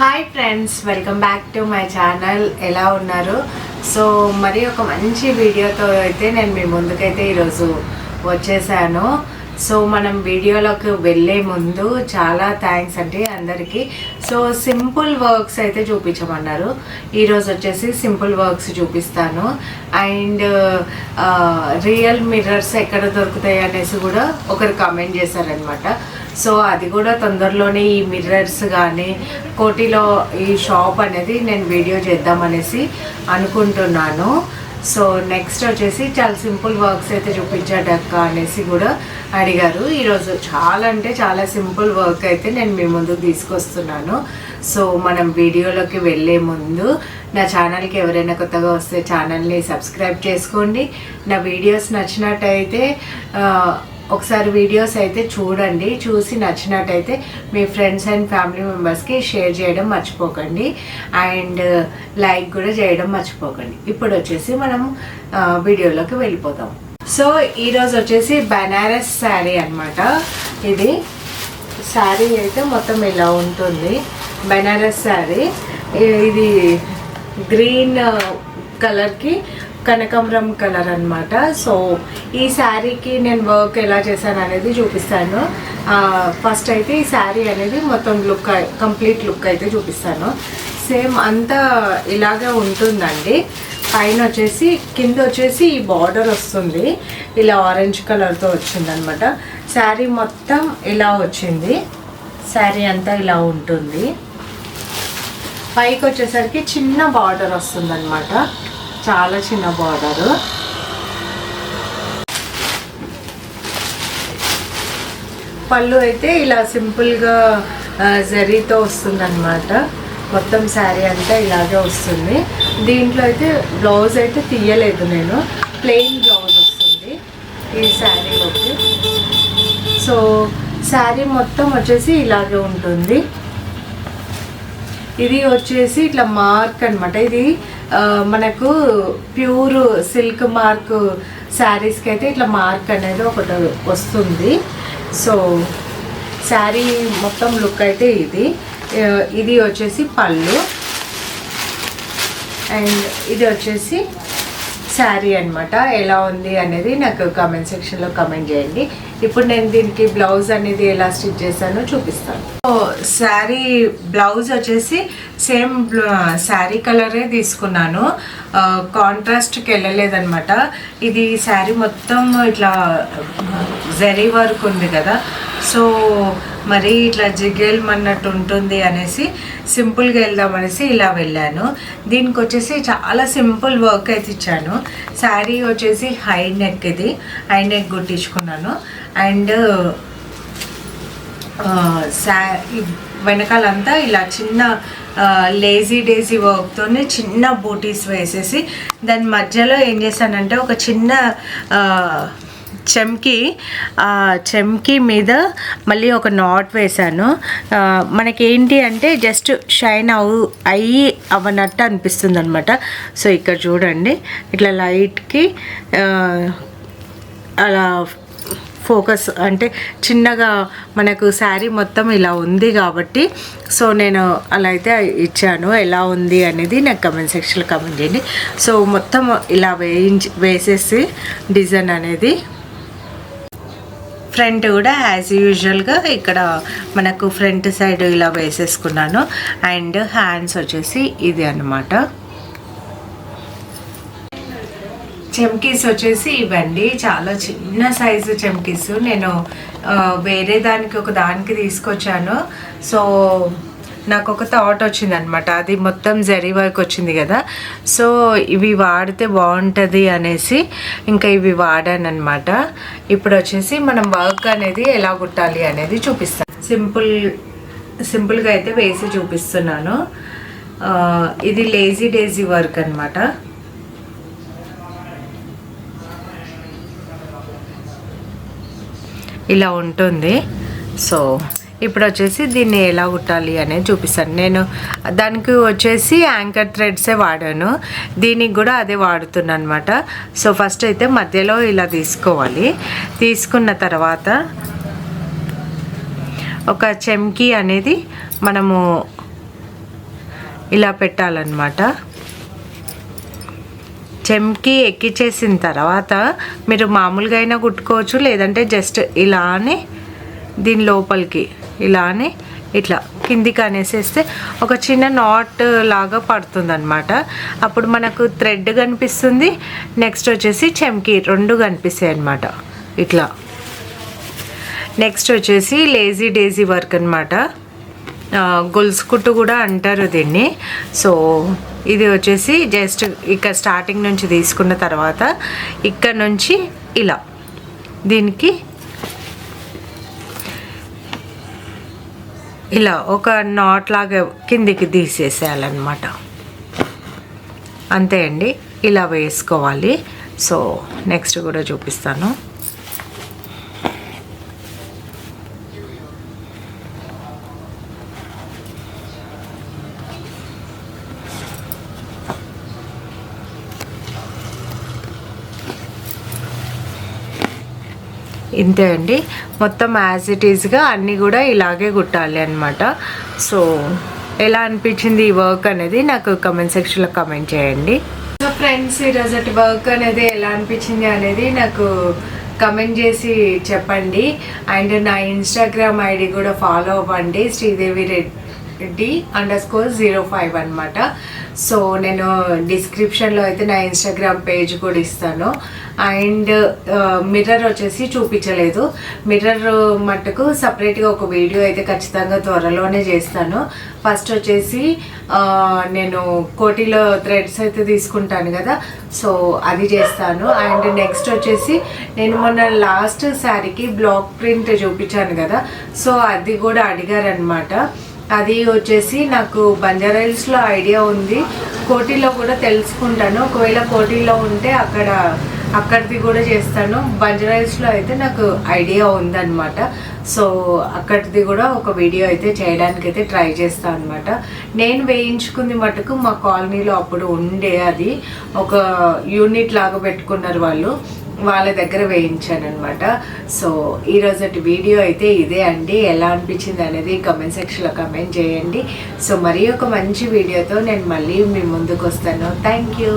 Hi friends welcome back to my channel ఎలా ఉన్నారు? So మరి ఒక మంచి వీడియోతో అయితే నేను మీ ముందుకైతే ఈరోజు వచ్చేసాను. సో మనం వీడియోలోకి వెళ్ళే ముందు చాలా థ్యాంక్స్ అండి అందరికీ. సో సింపుల్ వర్క్స్ అయితే చూపించమన్నారు. ఈరోజు వచ్చేసి సింపుల్ వర్క్స్ చూపిస్తాను. అండ్ రియల్ మిర్రర్స్ ఎక్కడ దొరుకుతాయి అనేసి కూడా ఒకరు కామెంట్ చేశారనమాట సో అది కూడా తొందరలోనే ఈ మిర్రర్స్ కానీ కోటిలో ఈ షాప్ అనేది నేను వీడియో చేద్దామనేసి అనుకుంటున్నాను. సో నెక్స్ట్ వచ్చేసి చాలా సింపుల్ వర్క్స్ అయితే చూపించాడక్క అనేసి కూడా అడిగారు. ఈరోజు చాలా అంటే చాలా సింపుల్ వర్క్ అయితే నేను మీ ముందు తీసుకొస్తున్నాను. సో మనం వీడియోలోకి వెళ్ళే ముందు నా ఛానల్కి ఎవరైనా కొత్తగా వస్తే ఛానల్ని సబ్స్క్రైబ్ చేసుకోండి. నా వీడియోస్ నచ్చినట్టయితే ఒకసారి వీడియోస్ అయితే చూడండి చూసి నచ్చినట్టయితే మీ ఫ్రెండ్స్ అండ్ ఫ్యామిలీ మెంబర్స్కి షేర్ చేయడం మర్చిపోకండి. అండ్ లైక్ uh, కూడా చేయడం మర్చిపోకండి. ఇప్పుడు వచ్చేసి మనం uh, వీడియోలోకి వెళ్ళిపోతాం. సో ఈరోజు వచ్చేసి బనారస్ శారీ అనమాట ఇది శారీ అయితే మొత్తం ఇలా ఉంటుంది. బనారస్ శారీ. ఇది గ్రీన్ కలర్కి uh, కనకంబరం కలర్ అనమాట సో ఈ శారీకి నేను వర్క్ ఎలా చేశాను అనేది చూపిస్తాను. ఫస్ట్ అయితే ఈ శారీ అనేది మొత్తం లుక్ కంప్లీట్ లుక్ అయితే చూపిస్తాను. సేమ్ అంతా ఇలాగే ఉంటుందండి. పైన వచ్చేసి కింద వచ్చేసి ఈ బార్డర్ వస్తుంది. ఇలా ఆరెంజ్ కలర్తో వచ్చింది అనమాట శారీ మొత్తం ఇలా వచ్చింది. శారీ అంతా ఇలా ఉంటుంది. పైకి వచ్చేసరికి చిన్న బార్డర్ వస్తుంది అనమాట చాలా చిన్న బార్డర్. పళ్ళు అయితే ఇలా సింపుల్గా జరీతో వస్తుందన్నమాట. మొత్తం శారీ అంతా ఇలాగే వస్తుంది. దీంట్లో అయితే బ్లౌజ్ అయితే తీయలేదు నేను. ప్లెయిన్ బ్లౌజ్ వస్తుంది ఈ శారీలోకి. సో శారీ మొత్తం వచ్చేసి ఇలాగే ఉంటుంది. ఇది వచ్చేసి ఇట్లా మార్క్ అన్నమాట. ఇది మనకు ప్యూర్ సిల్క్ మార్క్ శారీస్కి అయితే ఇట్లా మార్క్ అనేది ఒకటి వస్తుంది. సో శారీ మొత్తం లుక్ అయితే ఇది. ఇది వచ్చేసి పళ్ళు. అండ్ ఇది వచ్చేసి శారీ అనమాట ఎలా ఉంది అనేది నాకు కామెంట్ సెక్షన్లో కామెంట్ చేయండి. ఇప్పుడు నేను దీనికి బ్లౌజ్ అనేది ఎలా స్టిచ్ చేశానో చూపిస్తాను. సో శారీ బ్లౌజ్ వచ్చేసి సేమ్ శారీ కలరే తీసుకున్నాను. కాంట్రాస్ట్కి వెళ్ళలేదనమాట ఇది శారీ మొత్తం ఇట్లా జరీ వర్క్ ఉంది కదా. సో మరి ఇట్లా జిగేల్మన్నట్టు ఉంటుంది అనేసి సింపుల్గా వెళ్దాం అనేసి ఇలా వెళ్ళాను. దీనికి వచ్చేసి చాలా సింపుల్ వర్క్ అయితే ఇచ్చాను. శారీ వచ్చేసి హై నెక్ ఇది. హై నెక్ కుట్టించుకున్నాను. అండ్ శా వెనకాలంతా ఇలా చిన్న లేజీ డేజీ వర్క్తోనే చిన్న బూటీస్ వేసేసి దాని మధ్యలో ఏం చేశానంటే ఒక చిన్న చెంకి చెమ్కి మీద మళ్ళీ ఒక నాట్ వేశాను. మనకేంటి అంటే జస్ట్ షైన్ అవు అయ్యి అవ్వనట్టు అనిపిస్తుంది అనమాట సో ఇక్కడ చూడండి. ఇట్లా లైట్కి అలా ఫోకస్ అంటే చిన్నగా మనకు శారీ మొత్తం ఇలా ఉంది కాబట్టి సో నేను అలా అయితే ఇచ్చాను. ఎలా ఉంది అనేది నాకు కమెంట్ సెక్షన్లో కమెంట్ చేయండి. సో మొత్తం ఇలా వేయించి వేసేసి డిజైన్ అనేది ఫ్రంట్ కూడా యాజ్ యూజువల్గా ఇక్కడ మనకు ఫ్రంట్ సైడ్ ఇలా వేసేసుకున్నాను. అండ్ హ్యాండ్స్ వచ్చేసి ఇది అన్నమాట. చెమ్కీస్ వచ్చేసి ఇవ్వండి. చాలా చిన్న సైజు చెమ్కీస్. నేను వేరే దానికి ఒక దానికి తీసుకొచ్చాను. సో నాకు ఒక థాట్ వచ్చింది అనమాట అది మొత్తం జరీ వర్క్ వచ్చింది కదా. సో ఇవి వాడితే బాగుంటుంది అనేసి ఇంకా ఇవి వాడాను అనమాట ఇప్పుడు వచ్చేసి మనం వర్క్ అనేది ఎలా కుట్టాలి అనేది చూపిస్తాను. సింపుల్ సింపుల్గా అయితే వేసి చూపిస్తున్నాను. ఇది లేజీ డేజీ వర్క్ అనమాట. ఇలా ఉంటుంది. సో ఇప్పుడు వచ్చేసి దీన్ని ఎలా కుట్టాలి అనేది చూపిస్తాను. నేను దానికి వచ్చేసి యాంకర్ థ్రెడ్సే వాడాను. దీనికి కూడా అదే వాడుతున్నాను అనమాట సో ఫస్ట్ అయితే మధ్యలో ఇలా తీసుకోవాలి. తీసుకున్న తర్వాత ఒక చెమ్కీ అనేది మనము ఇలా పెట్టాలన్నమాట. చెంకి ఎక్కిచ్చేసిన తర్వాత మీరు మామూలుగా అయినా కుట్టుకోవచ్చు లేదంటే జస్ట్ ఇలానే దీని లోపలికి ఇలా అని ఇట్లా కిందికి అనేసేస్తే ఒక చిన్న నాట్ లాగా పడుతుంది అనమాట అప్పుడు మనకు థ్రెడ్ కనిపిస్తుంది. నెక్స్ట్ వచ్చేసి చెంకి రెండు కనిపిస్తాయి అనమాట ఇట్లా. నెక్స్ట్ వచ్చేసి లేజీ డేజీ వర్క్ అనమాట గొలుసు కుట్టు కూడా అంటారు దీన్ని. సో ఇది వచ్చేసి జస్ట్ ఇక్కడ స్టార్టింగ్ నుంచి తీసుకున్న తర్వాత ఇక్కడ నుంచి ఇలా. దీనికి ఇలా ఒక నాట్ లాగా కిందికి తీసేసేయాలన్నమాట. అంతే అండి. ఇలా వేసుకోవాలి. సో నెక్స్ట్ కూడా చూపిస్తాను. ఇంతే అండి. మొత్తం యాజ్ ఇట్ ఈస్గా అన్నీ కూడా ఇలాగే కుట్టాలి అనమాట సో ఎలా అనిపించింది ఈ వర్క్ అనేది నాకు కమెంట్ సెక్షన్లో కమెంట్ చేయండి. సో ఫ్రెండ్స్ ఈరోజు వర్క్ అనేది ఎలా అనిపించింది అనేది నాకు కమెంట్ చేసి చెప్పండి. అండ్ నా ఇన్స్టాగ్రామ్ ఐడి కూడా ఫాలో అవ్వండి. Sridevi Reddy underscore zero five అనమాట సో నేను డిస్క్రిప్షన్లో అయితే నా ఇన్స్టాగ్రామ్ పేజ్ కూడా ఇస్తాను. అండ్ మిర్రర్ వచ్చేసి చూపించలేదు. మిర్రర్ మట్టుకు సపరేట్గా ఒక వీడియో అయితే ఖచ్చితంగా త్వరలోనే చేస్తాను. ఫస్ట్ వచ్చేసి నేను కోటిలో థ్రెడ్స్ అయితే తీసుకుంటాను కదా సో అది చేస్తాను. అండ్ నెక్స్ట్ వచ్చేసి నేను మొన్న లాస్ట్ శారీకి బ్లాక్ ప్రింట్ చూపించాను కదా సో అది కూడా అడిగారనమాట అది వచ్చేసి నాకు బంజారాయిల్స్లో ఐడియా ఉంది. కోటిలో కూడా తెలుసుకుంటాను. ఒకవేళ కోటిలో ఉంటే అక్కడ అక్కడిది కూడా చేస్తాను. బంజారాయిల్స్లో అయితే నాకు ఐడియా ఉందన్నమాట. సో అక్కడిది కూడా ఒక వీడియో అయితే చేయడానికి అయితే ట్రై చేస్తాను అనమాట నేను వేయించుకుంది మటుకు మా కాలనీలో అప్పుడు ఉండే అది. ఒక యూనిట్ లాగా పెట్టుకున్నారు వాళ్ళు. వాళ్ళ దగ్గర వేయించాను అనమాట సో ఈరోజటి వీడియో అయితే ఇదే అండి. ఎలా అనిపించింది అనేది కమెంట్ సెక్షన్లో కమెంట్ చేయండి. సో మరి ఒక మంచి వీడియోతో నేను మళ్ళీ మీ ముందుకు వస్తాను. Thank you.